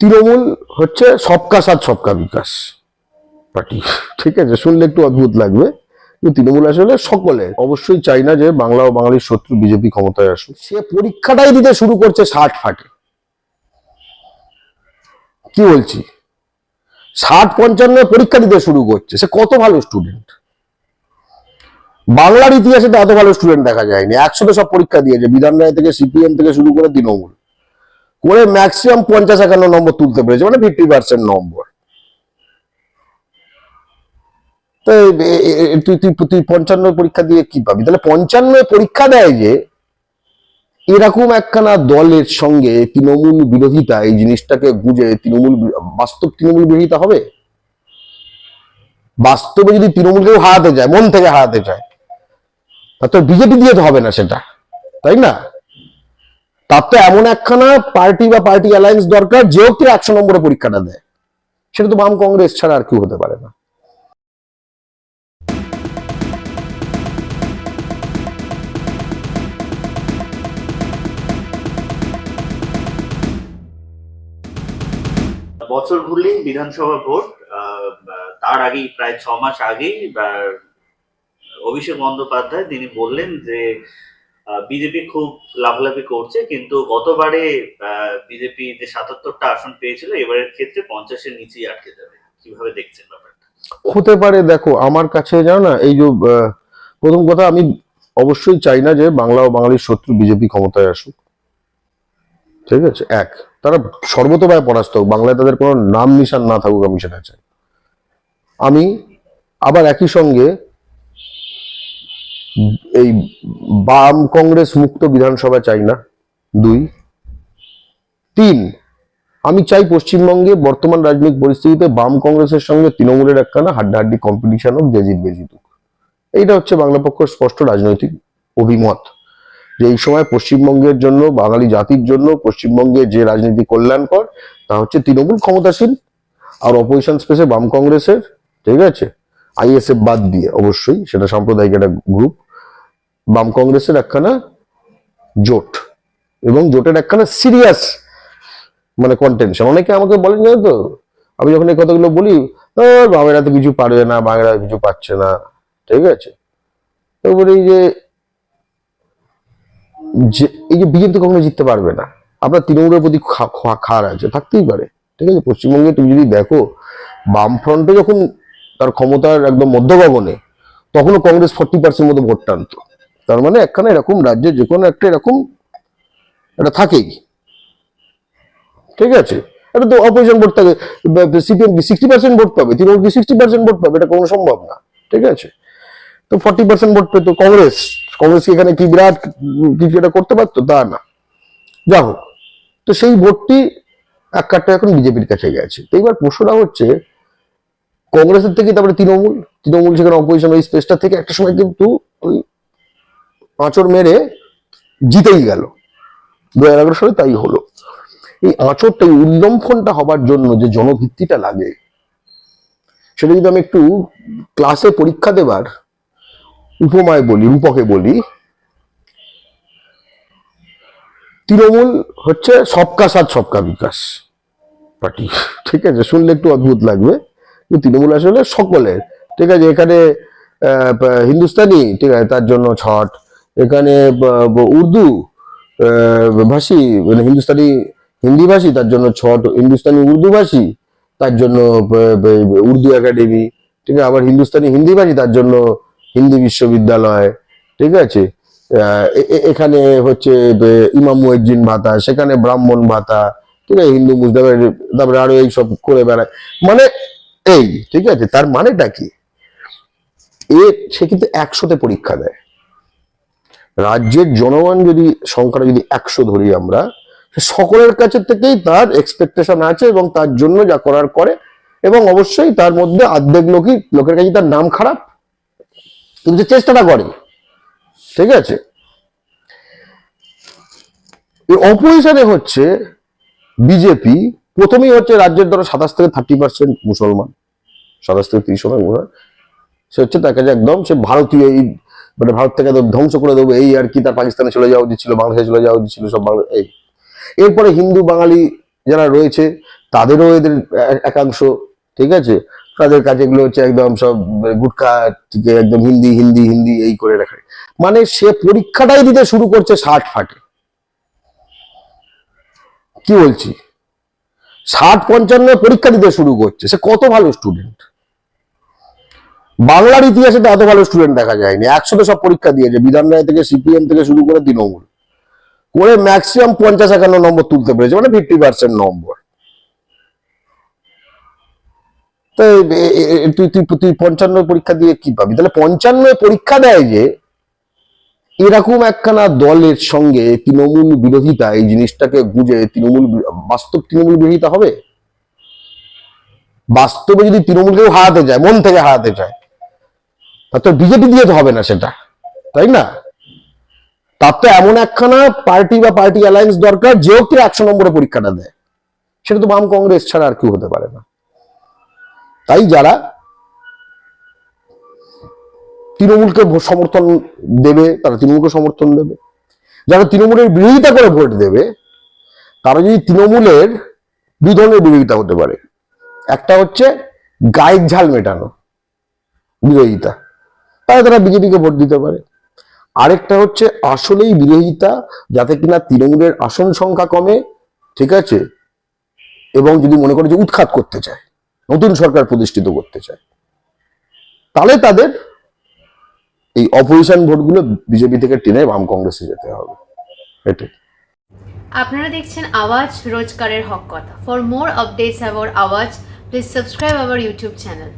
তৃণমূল হচ্ছে সবকা সাথ, সবকা বিকাশ পার্টি। ঠিক আছে, শুনলে একটু অদ্ভুত লাগবে, কিন্তু তৃণমূল আসলে সকলে। অবশ্যই চাই না যে বাংলা ও বাঙালির শত্রু বিজেপি ক্ষমতায় আসুক। সে পরীক্ষাটাই দিতে শুরু করছে ষাট ফাটে কি বলছি? ষাট পঞ্চান্ন পরীক্ষা দিতে শুরু করছে। সে কত ভালো স্টুডেন্ট বাংলার ইতিহাসে এত ভালো স্টুডেন্ট দেখা যায়নি। একসাথে সব পরীক্ষা দিয়েছে। বিধান রায় থেকে সিপিএম থেকে শুরু করে তৃণমূল। করে ম্যাক্সিমাম পঞ্চাশ একান্ন নম্বর তুলতে পেরেছে মানে ফিফটি পার্সেন্ট নম্বর। তুই তুই তুই পঞ্চান্ন পরীক্ষা দিয়ে কি পাবি? তাহলে পঞ্চান্ন পরীক্ষা দেয় যে, এরকম একখানা দলের সঙ্গে তৃণমূল বিরোধিতা, এই জিনিসটাকে বুঝে তৃণমূল বাস্তব তৃণমূল বিরোধিতা হবে? বাস্তবে যদি তৃণমূলকেও হারাতে যায় মন থেকে হারাতে চায় তা তো বিজেপি দিয়ে তো হবে না সেটা, তাই না? তার তো এমন একখানা পার্টি বা পার্টি অ্যালায়েন্স দরকার, যে হোক একশো নম্বরে পরীক্ষাটা দেয়। সেটা তো বাম কংগ্রেস ছাড়া আর কেউ হতে পারে না। বছর ঘুরলেই বিধানসভা ভোট তার আগেই প্রায় ছ মাস আগেই অভিষেক বন্দ্যোপাধ্যায়, তিনি বললেন যে বিজেপি খুব লাফালাফি করছে, কিন্তু গতবারে বিজেপি যে সাতাত্তরটা আসন পেয়েছিল, এবারের ক্ষেত্রে পঞ্চাশের নিচেই আটকে যাবে। কীভাবে দেখছেন ব্যাপারটা? হতে পারে, দেখো, আমার কাছে জানো না, এই যে প্রথম কথা আমি অবশ্যই চাই না যে বাংলা ও বাঙালির শত্রু বিজেপি ক্ষমতায় আসুক। ঠিক আছে? এক, তারা সর্বতভাবে পরাস্ত হোক, বাংলায় তাদের কোনো নাম নিশান না থাকুক আমি সেটা চাই। আমি আবার একই সঙ্গে এই বাম কংগ্রেস মুক্ত বিধানসভা চাই না। দুই। তিন, আমি চাই পশ্চিমবঙ্গে বর্তমান রাজনৈতিক পরিস্থিতিতে বাম কংগ্রেসের সঙ্গে তৃণমূলের একখানা হাড্ডাহাড্ডি কম্পিটিশন হোক, যে জিতবে জিতুক এইটা হচ্ছে বাংলা পক্ষের স্পষ্ট রাজনৈতিক অভিমত। যে এই সময় পশ্চিমবঙ্গের জন্য, বাঙালি জাতির জন্য পশ্চিমবঙ্গে যে রাজনীতি কল্যাণকর, তা হচ্ছে তৃণমূল ক্ষমতাসীন আর অপোজিশন স্পেসে বাম কংগ্রেসের, ঠিক আছে? আইএসএফ বাদ দিয়ে অবশ্যই সেটা সাম্প্রদায়িক একটা গ্রুপ বাম কংগ্রেসের একখানা জোট এবং জোটের একখানা সিরিয়াস মানে কন্টেনশন অনেকে আমাকে বলেন জানো তো আমি যখন এই কথাগুলো বলি "ও, বামেরা তো কিছু পারবে না বামেরা কিছু পাচ্ছে না। ঠিক আছে? তারপরে এই যে এই যে বিজেপি কখনো জিততে পারবে না। আপনার তৃণমূলের প্রতি খার আছে থাকতেই পারে। ঠিক আছে? পশ্চিমবঙ্গে তুমি যদি দেখো বামফ্রন্টে যখন তার ক্ষমতার একদম মধ্যগগনে, তখনও কংগ্রেস ফোর্টি পার্সেন্ট মতো ভোট টানতো তার মানে একখানা এরকম রাজ্যে যে কোনো একটা এরকম এটা থাকেই। ঠিক আছে? এটা তো অপোজিশন ভোট থাকে সিপিএম কি সিক্সটি পার্সেন্ট ভোট পাবে, তৃণমূল কি সিক্সটি পার্সেন্ট ভোট পাবে, এটা কোনো সম্ভব না। ঠিক আছে? তো ফর্টি পার্সেন্ট ভোট পেতো কংগ্রেস। কংগ্রেস কি এখানে কি বিরাট কিছু এটা করতে পারতো? তা না। যা হোক, তো সেই ভোটটি এক কাটটা এখন বিজেপির কাছে গেছে। তো এবার প্রশ্নটা হচ্ছে কংগ্রেসের থেকে তারপরে তৃণমূল তৃণমূল সেখানে অপোজিশন ওই স্পেসটা থেকে একটা সময় কিন্তু ওই আঁচড় মেরে জিতেই গেল। দু হাজার এগারো সালে তাই হলো। এই আঁচড়টা, এই উল্লম্ফনটা হবার জন্য যে জনভিত্তিটা লাগে, সেটা যদি আমি একটু ক্লাসে পরীক্ষা দেবার উপমায় বলি, রূপকে বলি, তৃণমূল হচ্ছে সবকা সাথ, সবকা বিকাশ। পার্টি, ঠিক আছে? শুনলে একটু অদ্ভুত লাগবে। তৃণমূল আসলে সকলের। ঠিক আছে, এখানে হিন্দুস্তানি, ঠিক আছে, তার জন্য ছট। এখানে উর্দু ভাষী মানে হিন্দুস্তানি হিন্দি ভাষী তার জন্য ছট, হিন্দুস্তানি উর্দু ভাষী তার জন্য উর্দু একাডেমি। ঠিক আছে, আবার হিন্দুস্তানি হিন্দি ভাষী তার জন্য হিন্দি বিশ্ববিদ্যালয়। ঠিক আছে এখানে হচ্ছে ইমাম মুয়াজ্জিন ভাতা, সেখানে ব্রাহ্মণ ভাতা। ঠিক আছে, হিন্দু মুসলিমের তারপরে আরও এই সব করে বেড়ায়। মানে এই, ঠিক আছে, তার মানেটা কি? এ, সে কিন্তু একশোতে পরীক্ষা দেয়। রাজ্যের জনগণ যদি সংখ্যাটা যদি একশো ধরি আমরা সকলের কাছে থেকেই তার এক্সপেকটেশন আছে এবং তার জন্য যা করার করে, এবং অবশ্যই তার মধ্যে অর্ধেক লোকই, লোকের কাছে তার নাম খারাপ। কিন্তু চেষ্টাটা করে, ঠিক আছে? অপোজিশনে হচ্ছে বিজেপি প্রথমেই হচ্ছে রাজ্যের ধরো সাতাশ থেকে থার্টি পার্সেন্ট মুসলমান। সাতাশ থেকে তিরিশ শতাংশ সে হচ্ছে তার কাছে একদম সে ভারতীয় এই মানে ভারত থেকে ধ্বংস করে দেবো, এই আর কি, তার পাকিস্তানে চলে যাওয়া উচিত ছিল, বাংলাদেশে চলে যাওয়া উচিত ছিল, সব বাংলা এই। এরপরে হিন্দু, বাঙালি যারা রয়েছে, তাদেরও এদের একাংশ, ঠিক আছে? তাদের কাছে এগুলো হচ্ছে একদম সব গুটখা থেকে একদম হিন্দি হিন্দি হিন্দি এই করে রাখে। মানে সে পরীক্ষাটাই দিতে শুরু করছে ষাট ফাটে কি বলছি? ষাট পঞ্চান্ন পরীক্ষা দিতে শুরু করছে। সে কত ভালো স্টুডেন্ট বাংলার ইতিহাসে এত ভালো স্টুডেন্ট দেখা যায়নি। একসাথে সব পরীক্ষা দিয়েছে। বিধান রায় থেকে, সিপিএম থেকে শুরু করে তৃণমূল। করে ম্যাক্সিমাম পঞ্চাশ একান্ন নম্বর তুলতে পেরেছে মানে ফিফটি পার্সেন্ট নম্বর। তুই তুই তুই পঞ্চান্ন পরীক্ষা দিয়ে কি পাবি? তাহলে পঞ্চান্ন পরীক্ষা দেয় যে এরকম একখানা দলের সঙ্গে তৃণমূল বিরোধিতা, এই জিনিসটাকে গুঁজে তৃণমূল বাস্তব তৃণমূল বিরোধিতা হবে? বাস্তবে যদি তৃণমূলকেও হারাতে যায়, মন থেকে হারাতে চায় তা বিজেপি দিয়ে তো হবে না সেটা, তাই না? তার তো এমন একখানা পার্টি বা পার্টি অ্যালায়েন্স দরকার, যে হোক একশো নম্বরে পরীক্ষাটা দেয়। সেটা তো বাম কংগ্রেস ছাড়া আর কেউ হতে পারে না। তাই যারা তৃণমূলকে সমর্থন দেবে, তারা তৃণমূলকে সমর্থন দেবে। যারা তৃণমূলের বিরোধিতা করে ভোট দেবে, তারা যদি তৃণমূলের দুই ধরনের বিরোধিতা হতে পারে। একটা হচ্ছে গায়ের ঝাল মেটানো বিরোধিতা, তাহলে তারা বিজেপিকে ভোট দিতে পারে। আরেকটা হচ্ছে আসলেই বিরোধিতা, যাতে কিনা তৃণমূলের আসন সংখ্যা কমে, ঠিক আছে? এবং যদি মনে করে যে উৎখাত করতে চায়, নতুন সরকার প্রতিষ্ঠিত করতে চায়, তাহলে তাদের এই অপোজিশন ভোটগুলো বিজেপি থেকে টেনে বাম কংগ্রেসে যেতে হবে। এটাই আপনারা দেখছেন আওয়াজ রোজকারের হক কথা। For more updates about Awaaz please subscribe our YouTube channel